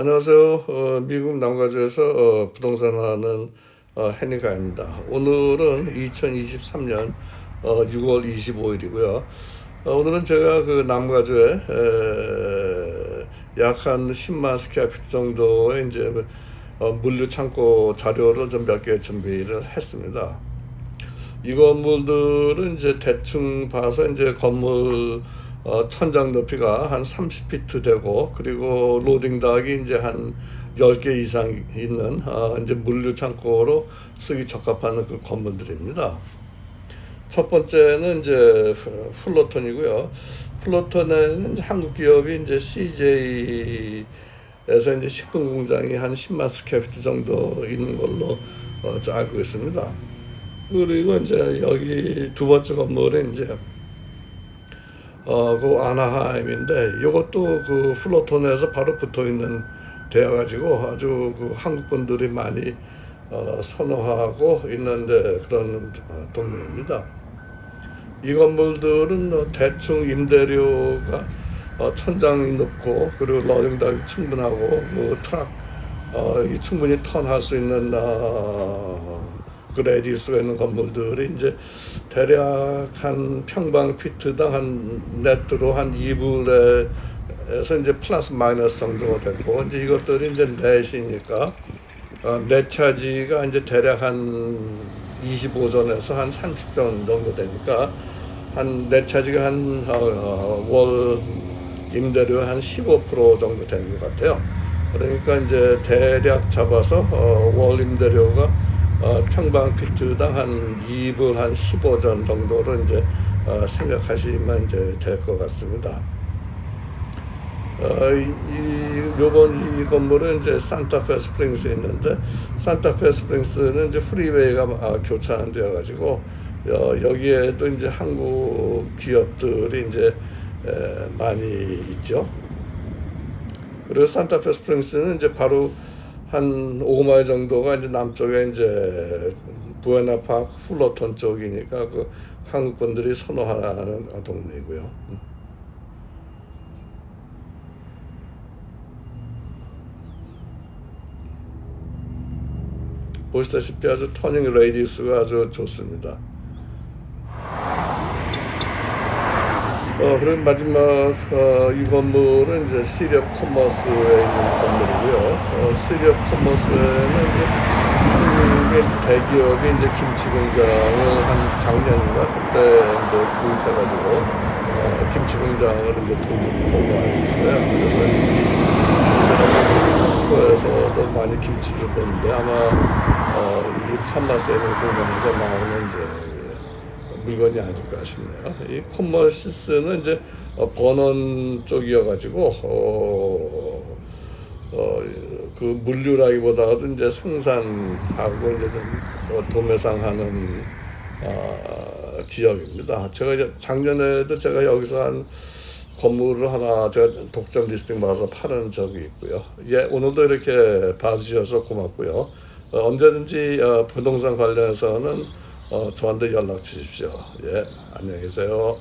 안녕하세요. 어, 미국 남가주에서 어, 부동산 하는 어, 해니가입니다. 오늘은 2023년 어, 6월 25일이고요. 어, 오늘은 제가 그 남가주에 약한 10만 스퀘어피트 정도의 이제 어, 물류 창고 자료를 좀 몇 개 준비를 했습니다. 이 건물들은 이제 대충 봐서 이제 건물 어, 천장 높이가 한 30피트 되고 그리고 로딩 닥이 이제 한 10개 이상 있는 어, 이제 물류 창고로 쓰기 적합한 그 건물들입니다. 첫 번째는 이제 플로톤이고요. 이제 한국 기업이 이제 CJ에서 이제 식품 공장이 한 10만 스퀘어피트 정도 있는 걸로 어, 저 알고 있습니다. 그리고 이제 여기 두 번째 건물은 이제 어, 그 아나하임인데 이것도 그 플로톤에서 바로 붙어 있는 되어 가지고 아주 그 한국 분들이 많이 어, 선호하고 있는데 그런 어, 동네입니다. 이 건물들은 어, 대충 임대료가 어, 천장이 높고 그리고 러닝닥이 충분하고 그 트럭 어, 이 충분히 턴할 수 있는 어, 그 레디스가 있는 건물들이 이제 대략 한 평방 피트당 한 네트로 한 2불에서 이제 플러스 마이너스 정도가 됐고 이제 이것들이 이제 넷이니까 어, 넷 차지가 이제 대략 한 25전에서 한 30전 정도 되니까 한 넷 차지가 한월 어, 임대료 한 15% 정도 되는 것 같아요. 그러니까 이제 대략 잡아서 어, 월 임대료가 어, 평방 피트당 한 2불 한 15전 정도로 이제 어, 생각하시면 이제 될 것 같습니다. 어, 이, 이, 요번 이 건물은 이제 산타페 스프링스에 있는데 산타페 스프링스는 이제 프리웨이가 아, 교차되어 가지고 어, 여기에도 이제 한국 기업들이 이제 에, 많이 있죠. 그리고 산타페 스프링스는 이제 바로 한 5마일 정도가 이제 남쪽에 이제 부에나 파크 플로턴 쪽이니까 그 한국 분들이 선호하는 동네이고요. 보시다시피 아주 터닝 레디스가 아주 좋습니다. 어, 그리고 마지막 어, 이 건물은 이제 시리업 커머스에 있는 건물이고요. 어, 시리업 커머스에는 이제 한국의 대기업이 이제 김치 공장을 한 작년인가 그때 이제 구입해가지고 어, 김치 공장을 이제 도입하고 알고 있어요. 그래서 코스코에서도 많이 김치를 보는데 아마 어, 이 칸마스에 있는 공장에서 나오는 이제 물건이 아닐까 싶네요. 이 콤머시스는 이제 어, 버넌 쪽이어가지고 어, 어, 그 물류라기보다도 이제 생산하고 이제 좀 어, 도매상하는 어, 지역입니다. 제가 이제 작년에도 제가 여기서 한 건물을 하나 제가 독점 리스팅 받아서 파는 적이 있고요. 예, 오늘도 이렇게 봐주셔서 고맙고요. 어, 언제든지 어, 부동산 관련해서는 어, 저한테 연락 주십시오. 예, 안녕히 계세요.